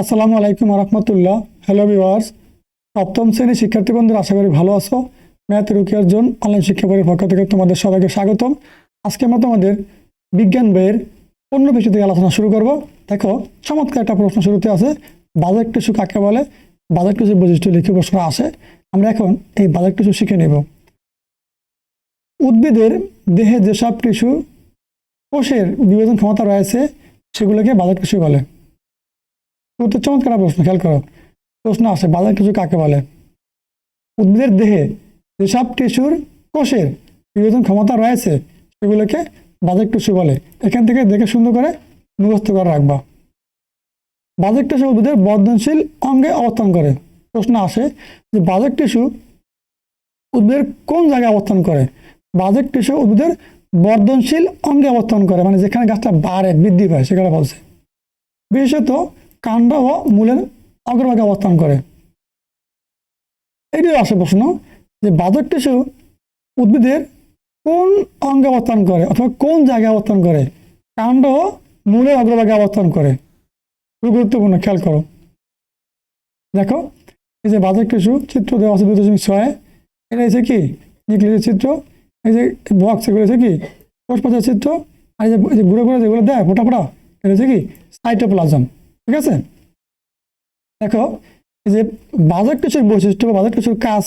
আসসালামু আলাইকুম রহমতুল্লাহ hello viewers সপ্তম শ্রেণির শিক্ষার্থী বন্ধুরা, আশা করি ভালো আছো। ম্যাথ রুকিয়ার জোন অনলাইন শিক্ষা বইয়ের পক্ষ থেকে তোমাদের সবাইকে স্বাগতম। আজকে আমরা তোমাদের বিজ্ঞান বইয়ের অন্য বিষয় থেকে আলোচনা শুরু করব। দেখো, চমৎকার একটা প্রশ্ন শুরুতে আছে। বাজার টিস্যু কাকে বলে? বাজার টিস্যুর বৈশিষ্ট্য লিখে প্রশ্ন আসে আমরা এখন এই বাজার টিস্যু শিখে নেব। উদ্ভিদের দেহে যেসব টিস্যু কোষের বিভাজন ক্ষমতা রয়েছে, সেগুলোকে বাজার টিস্যু বলে। উত্তর চমৎকার প্রশ্ন খেয়াল করো। প্রশ্ন আসে বাজার কিছু কাকে বলে? উদ্ভিদের দেহে যেসব টিস্যুর কোষের বিভাজন ক্ষমতা রয়েছে, সেগুলোকে বাজেট টিস্যু বলে। এখান থেকে দেখে সুন্দর করে মুখস্থ করে রাখবা। বাজেট টিস্যু উদ্ভিদের বর্ধনশীল অঙ্গে অবস্থান করে। প্রশ্ন আসে যে বাজেট টিস্যু উদ্ভিদের কোন জায়গায় অবস্থান করে? বাজেট টিস্যু উদ্ভিদের বর্ধনশীল অঙ্গে অবস্থান করে মানে যেখানে গাছটা বাড়ে, বৃদ্ধি পায় সেখানে বলছে। বিশেষত কাণ্ড ও মূলের অগ্রভাগে অবস্থান করে। এটিও আসে প্রশ্ন যে বাজক টিস্যু উদ্ভিদের কোন অঙ্গে অবস্থান করে অথবা কোন জায়গায় অবস্থান করে? কাণ্ড ও মূলের অগ্রভাগে অবস্থান করে। খুব গুরুত্বপূর্ণ, খেয়াল করো। দেখো, এই যে বাজক টিস্যু চিত্র দেওয়া আছে দশমিক ছয়। এটা হচ্ছে কি? নিউক্লিয়াসের চিত্র। এই যে বক্স এগুলো হচ্ছে কি? কোষপাতার চিত্র। আর এই যে ঘুরে ঘুরে যেগুলো দেয়, ফোটা ফোটা, এটা হচ্ছে কি? সাইটোপ্লাজম ঠিক আছে? দেখো যে বাজার টিস্যুর বৈশিষ্ট্য বা বাজার টিস্যুর কাজ।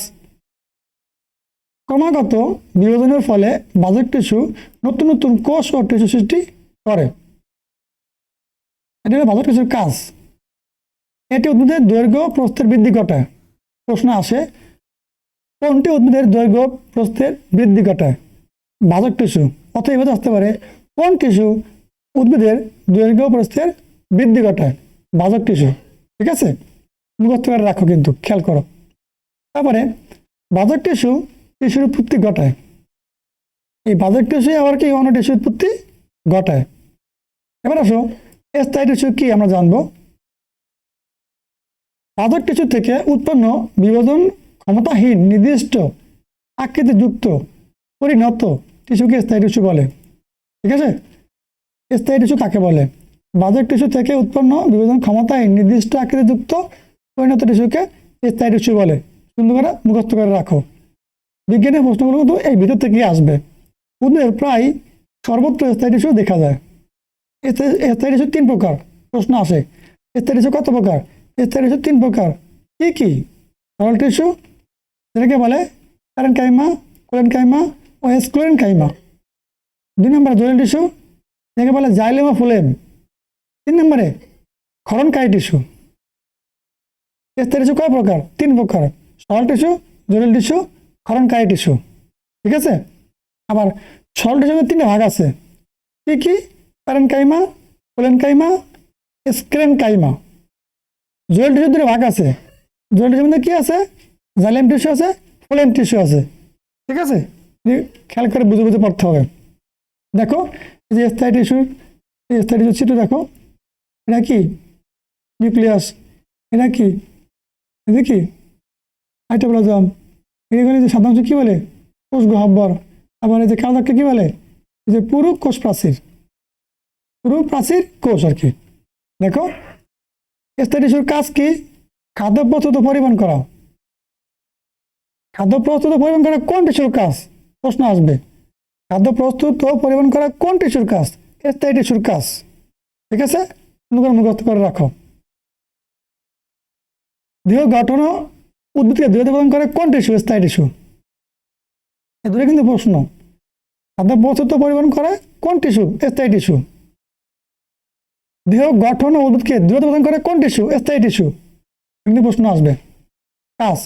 ক্রমাগত বিভাজনের ফলে বাজার টিস্যু নতুন নতুন কোষ ও টিস্যু সৃষ্টি করে। এটা হলো বাজার কাজ। এটি উদ্ভিদের দৈর্ঘ্য প্রস্থের বৃদ্ধি ঘটায়। প্রশ্ন আসে, কোনটি উদ্ভিদের দৈর্ঘ্য প্রস্থের বৃদ্ধি ঘটায়? বাজক টিস্যু। অথবা এভাবে আসতে পারে, কোন টিস্যু উদ্ভিদের দৈর্ঘ্য প্রস্থের বৃদ্ধি ঘটায়? বাজক টিস্যু ঠিক আছে? মুখস্থ করে রাখো কিন্তু, খেয়াল করো। তারপরে বাজক টিস্যু টিস্যুর উৎপত্তি ঘটায়। এই বাজক টিস্যু আবার কি, অন্য টিস্যু উৎপত্তি ঘটায়। এবার আসো, স্থায়ী টিস্যু কি আমরা জানব? বাজক টিস্যু থেকে উৎপন্ন বিভাজন ক্ষমতাহীন নির্দিষ্ট আকৃতিযুক্ত পরিণত টিস্যুকে স্থায়ী টিস্যু বলে। ঠিক আছে? স্থায়ী টিস্যু কাকে বলে? বাজক টিস্যু থেকে উৎপন্ন বিভাজন ক্ষমতায় নির্দিষ্ট আকৃতিযুক্ত পরিণত টিস্যুকে স্থায়ী টিস্যু বলে। সুন্দর করে মুখস্থ করে রাখো। বিজ্ঞানের প্রশ্নগুলো কিন্তু এই ভিতর থেকেই আসবে। উদ্ভিদের প্রায় সর্বত্র স্থায়ী টিস্যু দেখা যায়। স্থায়ী- টিস্যু তিন প্রকার। প্রশ্ন আসে, স্থায়ী টিস্যু কত প্রকার? স্থায়ী টিস্যু তিন প্রকার। কী কী? সরল টিস্যু, যেটাকে বলে প্যারেন কাইমা কোলেন কাইমা ও এসক্লোরেন কাইমা দুই নম্বর জটিল টিস্যু যাকে বলে জাইলেম ও ফুলেম। তিন নম্বরে ক্ষরণকারী টিস্যু? স্থায়ী টিস্যু কয় প্রকার? তিন প্রকার। সরল টিস্যু জটিল টিস্যু ক্ষরণকারী টিস্যু। ঠিক আছে? আবার সরল টিস্যুতে তিনটা ভাগ আছে। কি কি? Parenchyma, collenchyma, sclerenchyma. জটিল টিস্যুর দুটো ভাগ আছে। জটিল টিস্যুর মধ্যে কি আছে? জাইলেম টিস্যু আছে ফোলেন টিস্যু আছে। ঠিক আছে? খেয়াল করে বুঝে বুঝে পড়তে হবে। দেখো যে স্থায়ী টিস্যুর এই স্থায়ী টিস্যুর চিত্র দেখো। এটা কি? নিউক্লিয়াস এটা কি? এটা কি? সাইটোপ্লাজম এগুলি যে সাধারণত কি বলে? কোষ গহ্বর আবার এই যে কালদাককে কি বলে? যে পুরো কোষ প্রাচীর পুরো প্রাচীর কোষ আর কি। দেখো স্থায়ী কাজ কি? খাদ্য প্রস্তুত পরিবহন করা। খাদ্য প্রস্তুত পরিবহন করা কোন টিস্যুর কাজ? প্রশ্ন আসবে। খাদ্য প্রস্তুত পরিবহন করা কোন টিস্যুর কাজ? স্থায়ী টিস্যুর কাজ। ঠিক আছে? মুখস্থ করে রাখো। দেহ গঠন উদ্ভিদকে দেহ প্রদান করে কোন টিস্যু স্থায়ী টিস্যু এ দূরে কিন্তু প্রশ্ন। খাদ্য প্রস্তুত পরিবহন করে কোন টিস্যু স্থায়ী টিস্যু দেহ গঠন ও উদ্ভিদকে দূরত্ব প্রদান করে কোন টিস্যু স্থায়ী টিস্যু কিন্তু প্রশ্ন আসবে। কাজ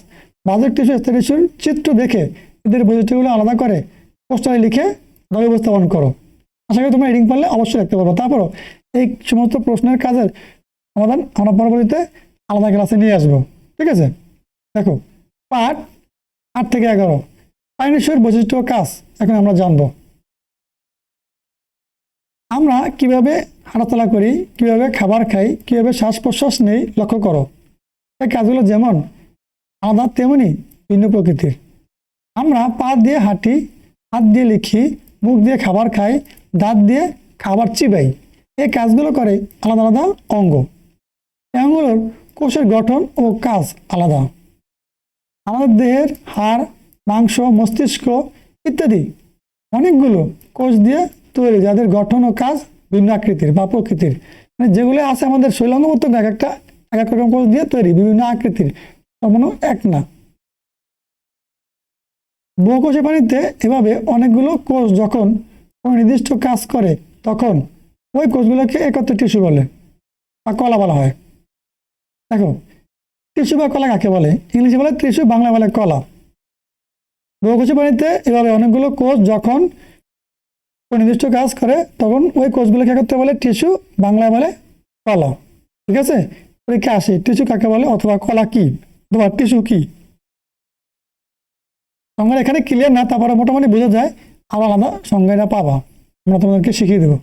বাজেট টিস্যু স্থায়ী টিস্যুর চিত্র দেখে এদের বৈশিষ্ট্যগুলো আলাদা করে পোস্টারে লিখে দাবি উপস্থাপন করো। আশা করি তোমরা রিডিং পারলে অবশ্যই দেখতে পারব। তারপরও এই সমস্ত প্রশ্নের কাজের সমাধান আমরা পরবর্তীতে আলাদা ক্লাসে নিয়ে আসব। ঠিক আছে? দেখো, পাঠ আট থেকে এগারো। পাইনেশ্বর বৈশিষ্ট্য কাজ, এখন আমরা জানব। আমরা কীভাবে হাঁটাচলা করি, কীভাবে খাবার খাই, কীভাবে শ্বাস প্রশ্বাস নেই, লক্ষ্য করো। এই কাজগুলো যেমন আলাদা, তেমনি ভিন্ন প্রকৃতির। আমরা পা দিয়ে হাঁটি, হাত দিয়ে লিখি, মুখ দিয়ে খাবার খাই, দাঁত দিয়ে খাবার চিবাই। এই কাজগুলো করে আলাদা আলাদা অঙ্গ। এই অঙ্গগুলোর কোষের গঠন ও কাজ আলাদা। আমাদের দেহের হাড়, মাংস, মস্তিষ্ক ইত্যাদি অনেকগুলো কোষ দিয়ে তৈরি, যাদের গঠন ও কাজ ভিন্ন আকৃতির বা প্রকৃতির। মানে যেগুলো আছে আমাদের শৈলাঙ্গ প্রত্যঙ্গ এক একটা, এক এক রকম কোষ দিয়ে তৈরি, বিভিন্ন আকৃতির। কখনো এক না। বহুকোষী প্রাণীতে এভাবে অনেকগুলো কোষ যখন কোনো নির্দিষ্ট কাজ করে, তখন ওই কোষগুলোকে একত্রে টিস্যু বলে বা কলা বলা হয়। দেখো, টিস্যু বা কলা কাকে বলে? ইংলিশে বলে টিস্যু, বাংলা বলে কলা। বহুকোষী প্রাণীতে এভাবে অনেকগুলো কোষ যখন নির্দিষ্ট কাজ করে, তখন ওই কোষগুলোকে একত্রে বলে টিস্যু, বাংলায় বলে কলা। ঠিক আছে? পরীক্ষা আসে, টিস্যু কাকে বলে অথবা কলা কি? অথবা টিস্যু কি? সংজ্ঞা এখানে ক্লিয়ার না, তারপরে মোটামুটি বোঝা যায়। আলাদা আলাদা সংজ্ঞাটা পাবা। আমরা তোমাদেরকে শিখিয়ে দেবো।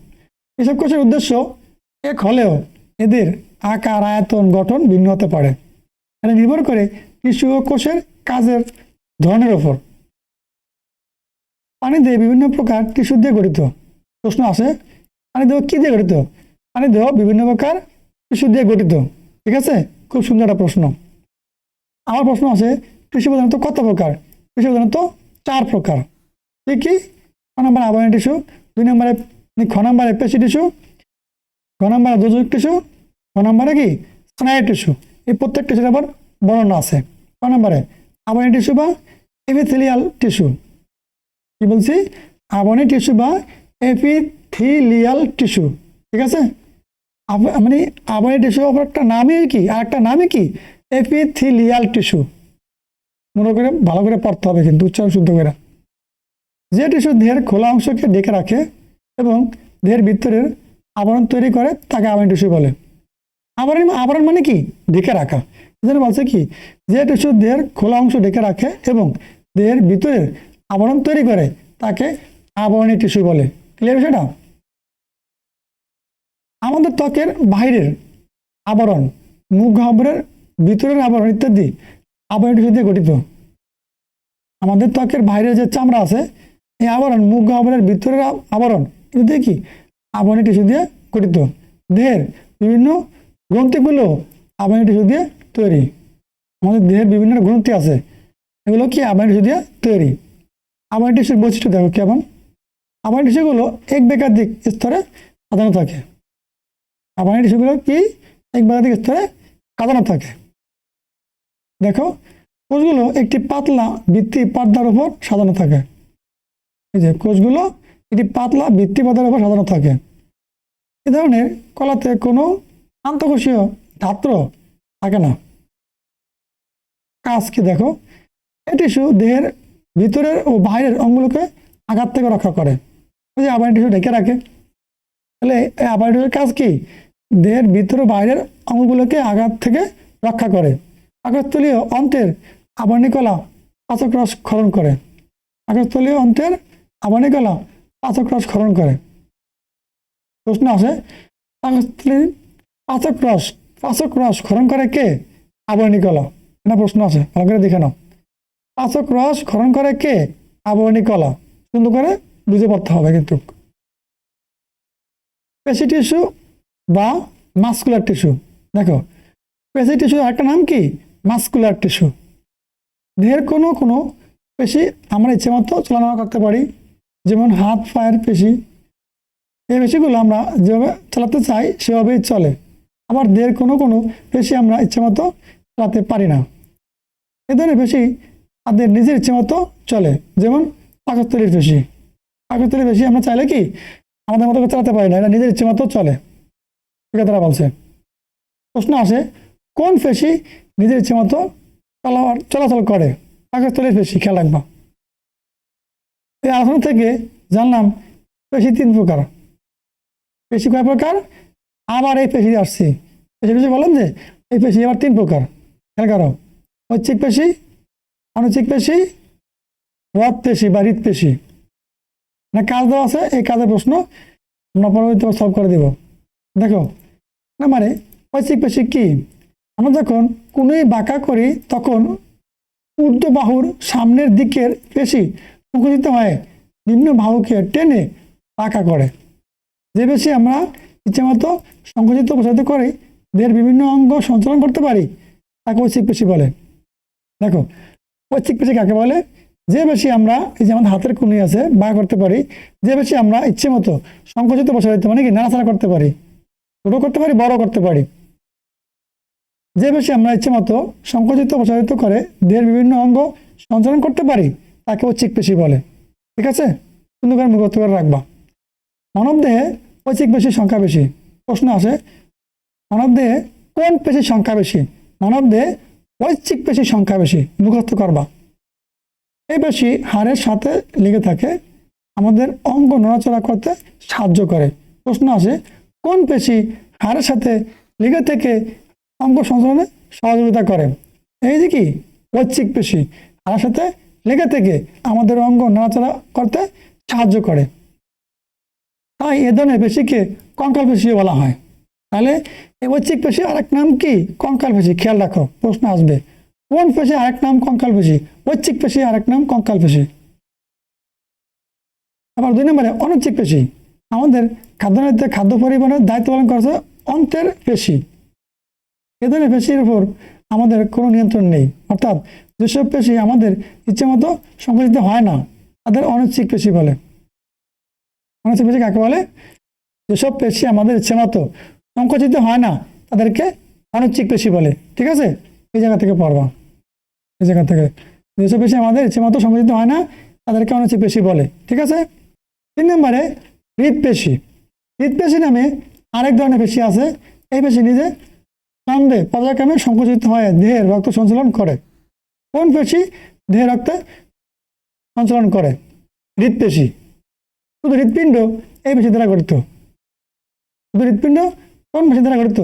এসব কোষের উদ্দেশ্য এক হলেও এদের আকার, আয়তন, গঠন ভিন্ন হতে পারে। এটা নির্ভর করে টিস্যু ও কোষের কাজের ধরনের ওপর। পানিদেহ বিভিন্ন প্রকার টিস্যু দিয়ে গঠিত। প্রশ্ন আসে পানিদেহ কি দিয়ে গঠিত? পানিদেহ বিভিন্ন প্রকার টিস্যু দিয়ে গঠিত। ঠিক আছে? খুব সুন্দর একটা প্রশ্ন। আমার প্রশ্ন আছে টিস্যু প্রধানত কত প্রকার? টিস্যু প্রধানত চার প্রকার। কি? কি নম্বরে আবরণী টিস্যু, দুই নম্বরে খ নম্বরে পেশি টিস্যু? গ নম্বরে যোজক টিস্যু? ক নম্বরে কি? স্নায়ু টিস্যু। এই প্রত্যেক টিস্যুর আবার বর্ণনা আছে। ক নম্বরে, আবরণী টিস্যু বা এপিথেলিয়াল টিস্যু। কি বলছি? আবরণী টিস্যু বা এপিথিলিয়াল টিস্যু। ঠিক আছে? মানে আবরণী টিস্যু আবার একটা নামই কি? আর একটা নামই কি? Epithelial tissue. মনে করে, ভালো করে পড়তে হবে কিন্তু, উচ্চারণ শুদ্ধ করে। যে টিস্যু দেহের খোলা অংশকে ডেকে রাখে এবং দেহের ভিতরের আবরণ তৈরি করে তাকে আবরণ টিস্যু বলে। আবরণ আবরণ মানে কি? ঢেকে রাখা। এজন্য বলছে কি? যে টিস্যু দেহের খোলা অংশ ঢেকে রাখে এবং দেহের ভিতরের আবরণ তৈরি করে তাকে আবরণী টিস্যু বলে। ক্লিয়ার বিষয়টা? আমাদের ত্বকের বাইরের আবরণ, মুখ গহ্বরের ভিতরের আবরণ ইত্যাদি আবরণ টিস্যু দিয়ে গঠিত। আমাদের ত্বকের বাইরে যে চামড়া আছে, এই আবরণ মুখ গহ্বরের ভিতরের আবরণ এগুলো দিয়ে কি আবরণী টিস্যু দিয়ে গঠিত। দেহের বিভিন্ন গ্রন্থিগুলো আবরণী টিস্যু দিয়ে তৈরি। আমাদের দেহের বিভিন্ন গ্রন্থি আছে। এগুলো কি আবরণী টিস্যু দিয়ে তৈরি? আবরণী টিস্যুর বৈশিষ্ট্য দেখো কেমন আবরণী টিস্যুগুলো এক বেকাধিক স্তরে সাজানো থাকে। আবরণী টিস্যুগুলো কি? এক বেকাধিক স্তরে সাজানো থাকে। দেখো, কোষগুলো একটি পাতলা ভিত্তি পর্দার উপর সাজানো থাকে। এই যে কোষগুলো একটি পাতলা ভিত্তি পর্দার উপর সাজানো থাকে। এ ধরনের কলাতে কোনো আন্তঃকোষীয় ধাত্র থাকে না। কাজ কি দেখো? এই টিস্যু দেহের ভিতরের ও বাইরের অঙ্গগুলোকে আঘাত থেকে রক্ষা করে। ওই যে আবার টিস্যু ঢেকে রাখে। তাহলে এই আবার টিস্যুর কাজ কি? দেহের ভিতর ও বাইরের অঙ্গগুলোকে আঘাত থেকে রক্ষা করে। পাকস্থলীয় অন্তের আবর্ণিকলা পাচক রস ক্ষরণ করে। পাকস্থলীয় অন্তের আবর্ণিকলা পাচক রস ক্ষরণ করে। প্রশ্ন আছে পাকস্থলীর পাচক রস পাচক রস ক্ষরণ করে কে? আবর্ণিকলা এটা প্রশ্ন আছে, ভালো করে দেখে নাও। পাচক রস ক্ষরণ করে কে? আবর্ণিকলা সুন্দর করে বুঝে পড়তে হবে কিন্তু। পেশি টিস্যু বা মাস্কুলার টিস্যু। দেখো, পেশি টিস্যু একটা নাম কি? Muscular tissue. দেহের কোনো কোনো পেশি আমরা ইচ্ছে মতো চালনা করতে পারি। যেমন হাত, পায়ের পেশি, এই পেশিগুলো আমরা যেভাবে চালাতে চাই, সেভাবেই চলে। আবার দেহের কোনো কোনো পেশি আমরা ইচ্ছে মতো চালাতে পারি না। এ ধরনের পেশি তাদের নিজের ইচ্ছে মতো চলে। যেমন পাকস্থলীর পেশি। পাকস্থলীর পেশি আমরা চাইলে কি আমাদের মতো চালাতে পারি না, এটা নিজের ইচ্ছে মতো চলে। তারা বলছে। প্রশ্ন আসে, কোন পেশি নিজের ইচ্ছে মতো চলাবার চলাচল করে? পাকস্থলীর পেশি, খেয়াল রাখবা। এই আলোচনা থেকে জানলাম পেশি তিন প্রকার। পেশি কয় প্রকার? আবার এই পেশি আসছি। পেশি পেশি বলেন যে, এই পেশি আবার তিন প্রকার। খেয়াল করো, ঐচ্ছিক পেশি, অনুচ্ছিক পেশি, রথ পেশি বা হৃদ পেশি। মানে কাজ দেওয়া আছে, এই কাজের প্রশ্ন আমরা পরবর্তী সলভ করে দেব। দেখো, না মানে ঐচ্ছিক পেশি কি? আমরা যখন কোনোই বাঁকা করি, তখন ঊর্ধ্ব বাহুর সামনের দিকের পেশি সংকুচিত হয়। নিম্ন বাহুকে টেনে বাঁকা করে। যে বেশি আমরা ইচ্ছে মতো সংকুচিত প্রসারিত করি দেহের বিভিন্ন অঙ্গ সঞ্চালন করতে পারি, তাকে ঐচ্ছিক পেশি বলে। দেখো, ঐচ্ছিক পেশি কাকে বলে? যে বেশি আমরা এই যে আমাদের হাতের কুনি আছে বা করতে পারি, যে বেশি আমরা ইচ্ছে মতো সংকুচিত প্রসারিত মানে কি, নাড়াচাড়া করতে পারি, ছোট করতে পারি, বড় করতে পারি। যে বেশি আমরা ইচ্ছে মতো সংকুচিত প্রসারিত করে দেহের বিভিন্ন অঙ্গ সঞ্চালন করতে পারি তাকে ঐচ্ছিক পেশি বলে। ঠিক আছে? সুন্দর মুখস্থ করে রাখবা। মানব দেহে ঐচ্ছিক পেশির সংখ্যা বেশি। প্রশ্ন আসে, মানব দেহে কোন পেশির সংখ্যা বেশি? মানব দেহে ঐচ্ছিক পেশির সংখ্যা বেশি। মুখস্থ করবা। এই পেশি হাড়ের সাথে লেগে থাকে, আমাদের অঙ্গ নড়াচড়া করতে সাহায্য করে। প্রশ্ন আসে, কোন পেশি হাড়ের সাথে লেগে থেকে অঙ্গ সঞ্চালনে সহযোগিতা করে? এই যে কি? ঐচ্ছিক পেশি, হাড়ের সাথে লেগে থেকে আমাদের অঙ্গ নড়াচড়া করতে সাহায্য করে। তাই এ ধরনের পেশিকে কঙ্কাল পেশি বলা হয়। তাহলে ঐচ্ছিক পেশি আরেক নাম কি? কঙ্কাল পেশি। খেয়াল রাখো, প্রশ্ন আসবে। কোন পেশি আরেক নাম কঙ্কাল পেশি? ঐচ্ছিক পেশি আরেক নাম কঙ্কাল পেশি। আবার দুই নম্বরে, অনৈচ্ছিক পেশি। আমাদের খাদ্যনালীতে খাদ্য পরিবহনের দায়িত্ব পালন করেছে অন্তের পেশি। এ ধরনের পেশির উপর আমাদের কোনো নিয়ন্ত্রণ নেই। অর্থাৎ যেসব পেশি আমাদের ইচ্ছে মতো সংকুচিত হয় না, তাদের অনৈচ্ছিক পেশি বলে। অনৈচ্ছিক পেশি কাকে বলে? যেসব পেশি আমাদের ইচ্ছে মতো সংকুচিত হয় না, তাদেরকে অনৈচ্ছিক পেশি বলে। ঠিক আছে? এই জায়গা থেকে পড়বা। এই জায়গা থেকে। যেসব পেশি আমাদের ইচ্ছে মতো সংকুচিত হয় না, তাদেরকে অনৈচ্ছিক পেশি বলে। ঠিক আছে? তিন নম্বরে হৃদপেশি হৃদপেশি নামে আরেক ধরনের পেশি আছে। এই পেশি নিজে ছন্দে পর্যায়ক্রমে সংকুচিত হয়ে, দেহের রক্ত সঞ্চালন করে। কোন পেশি দেহে রক্ত সঞ্চালন করে? হৃদপেশি শুধু হৃৎপিণ্ড এই পেশি দ্বারা গঠিত। শুধু হৃৎপিণ্ড কোন পেশি দ্বারা গঠিত?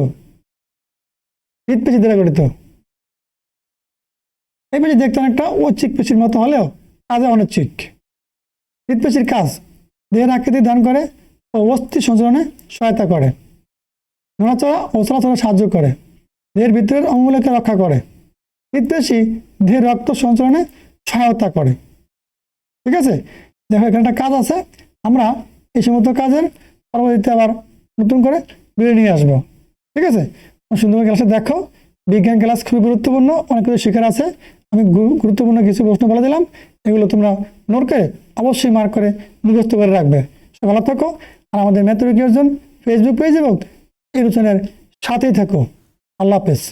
হৃদপেশি দ্বারা গঠিত। এই পেশি দেখতে অনেকটা ঐচ্ছিক পেশির মতো হলেও কাজে অনৈচ্ছিক। হৃদপেশির কাজ দেহের আকৃতি দান করে ও অস্থি সঞ্চালনে সহায়তা করে। নড়াচড়া ও চলাচলে সাহায্য করে। দেহের ভিতরের অঙ্গগুলোকে রক্ষা করে। হৃদপেশি দেহের রক্ত সঞ্চালনে সহায়তা করে। ঠিক আছে? দেখো, এখানে একটা কাজ আছে। আমরা এই সমস্ত কাজের পরবর্তীতে আবার নতুন করে বেরিয়ে নিয়ে আসব। ঠিক আছে? সুন্দর ক্লাসে দেখো। বিজ্ঞান ক্লাস খুবই গুরুত্বপূর্ণ, অনেক কিছু শেখার আছে। আমি গুরুত্বপূর্ণ কিছু প্রশ্ন বলে দিলাম। এগুলো তোমরা নোট করে অবশ্যই মার্ক করে মুখস্থ করে রাখবে। ভালো থাকো। আর আমাদের ম্যাথরিক ফেসবুক পেজ এবং রচনের সাথেই থাকো। আল্লাহ হাফেজ।